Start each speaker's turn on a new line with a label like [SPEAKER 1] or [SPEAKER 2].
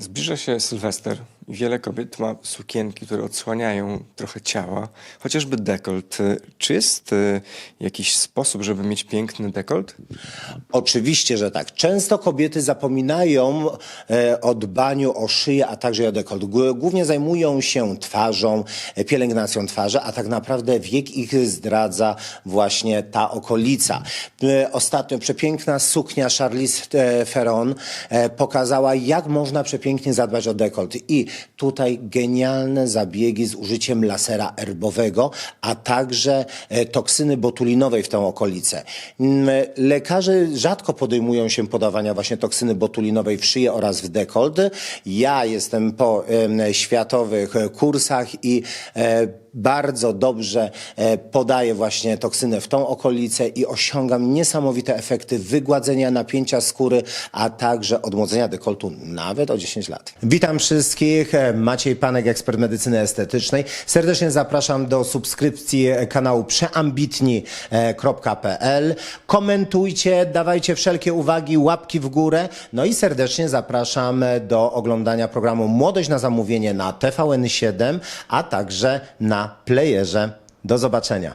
[SPEAKER 1] Zbliża się Sylwester, wiele kobiet ma sukienki, które odsłaniają trochę ciała, chociażby dekolt. Czy jest y, jakiś sposób, żeby mieć piękny dekolt?
[SPEAKER 2] Oczywiście, że tak. Często kobiety zapominają e, o dbaniu o szyję, a także o dekolt. Głównie zajmują się twarzą, e, pielęgnacją twarzy, a tak naprawdę wiek ich zdradza właśnie ta okolica. E, Ostatnio przepiękna suknia Charlize e, pokazała, jak można przepięknie zadbać o dekolt. I tutaj genialne zabiegi z użyciem lasera erbowego, a także e, toksyny botulinowej w tę okolicę. Mm, Lekarze rzadko podejmują się podawania właśnie toksyny botulinowej w szyję oraz w dekolt. Ja jestem po światowych e, kursach i e, bardzo dobrze e, podaję właśnie toksynę w tą okolicę i osiągam niesamowite efekty wygładzenia napięcia skóry, a także odmłodzenia dekoltu nawet o 10 lat. Witam wszystkich, e, Maciej Panek, ekspert medycyny estetycznej. Serdecznie zapraszam do subskrypcji e, kanału przeambitni.pl. Komentujcie, dawajcie wszelkie uwagi, łapki w górę. No i serdecznie zapraszam do oglądania programu Młodość na zamówienie na TVN7, a także playerze. Do zobaczenia.